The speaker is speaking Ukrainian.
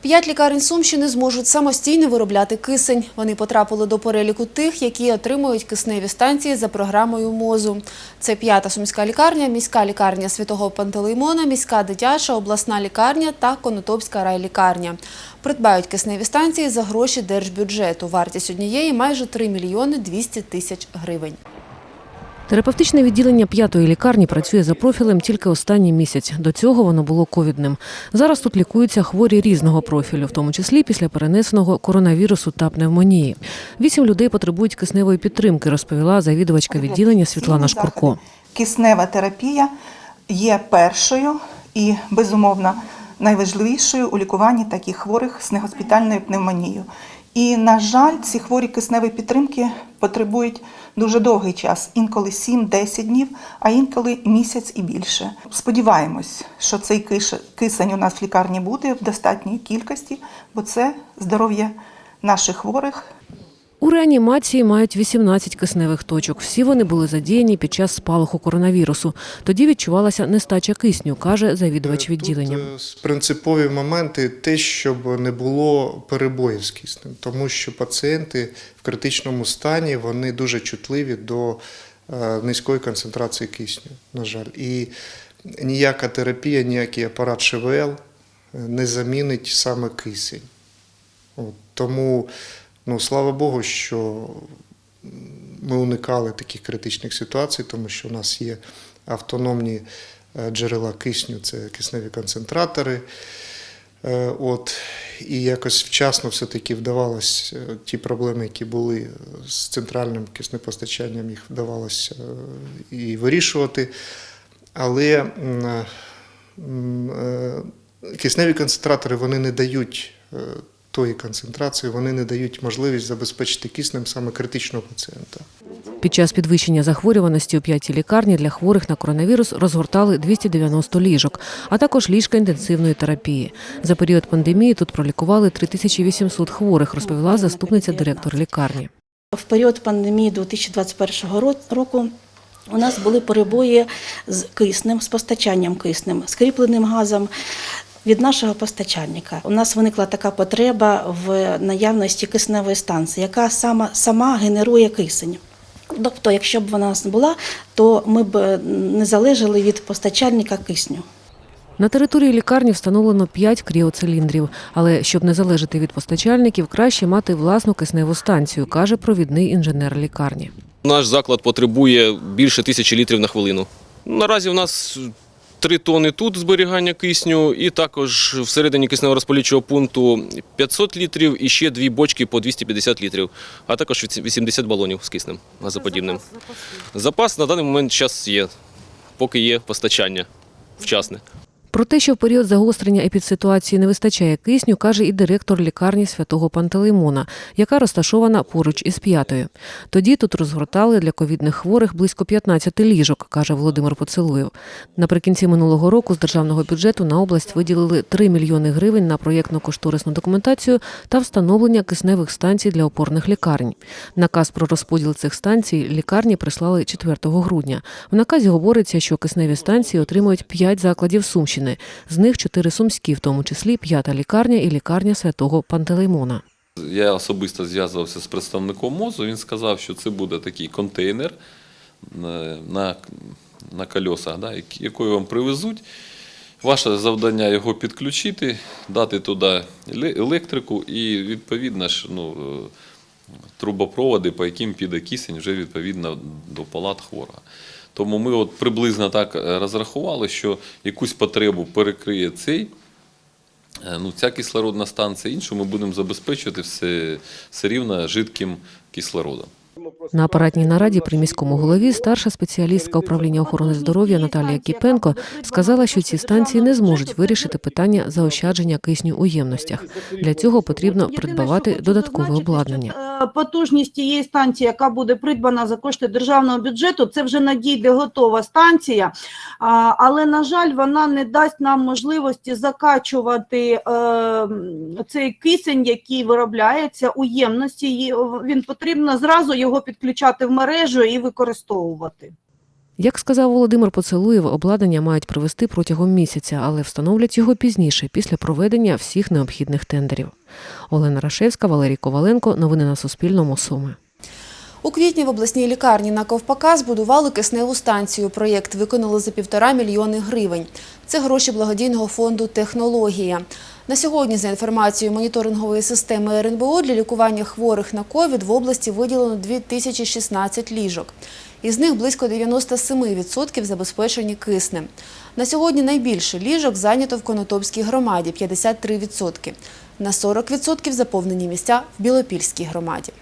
П'ять лікарень Сумщини зможуть самостійно виробляти кисень. Вони потрапили до переліку тих, які отримують кисневі станції за програмою МОЗу. Це п'ята сумська лікарня, міська лікарня Святого Пантелеймона, міська дитяча, обласна лікарня та Конотопська райлікарня. Придбають кисневі станції за гроші держбюджету. Вартість однієї майже 3 мільйони 200 тисяч гривень. Терапевтичне відділення п'ятої лікарні працює за профілем тільки останній місяць. До цього воно було ковідним. Зараз тут лікуються хворі різного профілю, в тому числі після перенесеного коронавірусу та пневмонії. Вісім людей потребують кисневої підтримки, розповіла завідувачка відділення Світлана Шкурко. Киснева терапія є першою і, безумовно, найважливішою у лікуванні таких хворих з негоспітальною пневмонією. І, на жаль, ці хворі кисневої підтримки потребують дуже довгий час, інколи 7-10 днів, а інколи місяць і більше. Сподіваємось, що цей кисень у нас в лікарні буде в достатній кількості, бо це здоров'я наших хворих, У реанімації мають 18 кисневих точок. Всі вони були задіяні під час спалаху коронавірусу. Тоді відчувалася нестача кисню, каже завідувач відділення. Тут е, принципові моменти те, щоб не було перебоїв з киснем, тому що пацієнти в критичному стані вони дуже чутливі до е, низької концентрації кисню, на жаль. І ніяка терапія, ніякий апарат ШВЛ е, не замінить саме кисень. От, тому, ну, слава Богу, що ми уникали таких критичних ситуацій, тому що у нас є автономні е, джерела кисню, це кисневі концентратори. Е, От, і якось вчасно все-таки вдавалось е, ті проблеми, які були з центральним киснепостачанням, їх вдавалося і вирішувати. Але кисневі концентратори вони не дають тої концентрації, вони не дають можливість забезпечити киснем саме критичного пацієнта. Під час підвищення захворюваності у п'ятій лікарні для хворих на коронавірус розгортали 290 ліжок, а також ліжка інтенсивної терапії. За період пандемії тут пролікували 3800 хворих, розповіла заступниця директора лікарні. В період пандемії 2021 ро- року у нас були перебої з киснем, з постачанням киснем, з кріпленим газом від нашого постачальника. У нас виникла така потреба в наявності кисневої станції, яка сама, сама генерує кисень. Тобто, якщо б вона була, то ми б е, не залежали від постачальника кисню. На території лікарні встановлено 5 кріоциліндрів, але щоб не залежати від постачальників, краще мати власну кисневу станцію, каже провідний інженер лікарні. Наш заклад потребує більше тисячі літрів на хвилину. Наразі в нас 3 тони тут зберігання кисню, і також всередині кисневого розпалічого пункту 500 літрів і ще дві бочки по 250 літрів, а також 80 балонів з киснем газоподібним. Запас на даний момент час є, поки є постачання вчасне. Про те, що в період загострення епідситуації не вистачає кисню, каже і директор лікарні святого Пантелеймона, яка розташована поруч із п'ятою. Тоді тут розгортали для ковідних хворих близько 15 ліжок, каже Володимир Поцелуєв. Наприкінці минулого року з державного бюджету на область виділили 3 мільйони гривень на проєктно-кошторисну документацію та встановлення кисневих станцій для опорних лікарень. Наказ про розподіл цих станцій лікарні прислали 4 грудня. В наказі говориться, що кисневі станції отримують 5 закладів Сумщини. З них 4 сумські, в тому числі п'ята лікарня і лікарня святого Пантелеймона. Я особисто зв'язувався з представником МОЗу. Він сказав, що це буде такий контейнер на, на, на кольосах, да, який вам привезуть. Ваше завдання його підключити, дати туди електрику і відповідно ж ну, е, трубопроводи, по яким піде кисень вже відповідно до палат хворого. Тому ми от приблизно так е, розрахували, що якусь потребу перекриє цей Е, Ну, ця кислородна станція, іншу ми будемо забезпечувати все, все рівно жидким кислородом. На апаратній нараді при міському голові старша спеціалістка управління охорони здоров'я Наталія Кіпенко сказала, що ці станції не зможуть вирішити питання заощадження кисню у ємностях. Для цього потрібно придбавати додаткове обладнання. Потужність тієї станції, яка буде придбана за кошти державного бюджету, це вже надійде готова станція, але на жаль, вона не дасть нам можливості закачувати е, цей кисень, який виробляється у ємності. Він потрібно зразу його підключати в мережу і використовувати. Як сказав Володимир Поцелуєв, обладнання мають привезти протягом місяця, але встановлять його пізніше, після проведення всіх необхідних тендерів. Олена Рашевська, Валерій Коваленко. Новини на Суспільному. Суми. У квітні в обласній лікарні на Ковпака збудували кисневу станцію. Проєкт виконали за півтора мільйони гривень. Це гроші благодійного фонду «Технологія». На сьогодні, за інформацією моніторингової системи РНБО, для лікування хворих на ковід в області виділено 2016 ліжок. Із них близько 97% забезпечені киснем. На сьогодні найбільше ліжок зайнято в Конотопській громаді – 53%. На 40% заповнені місця в Білопільській громаді.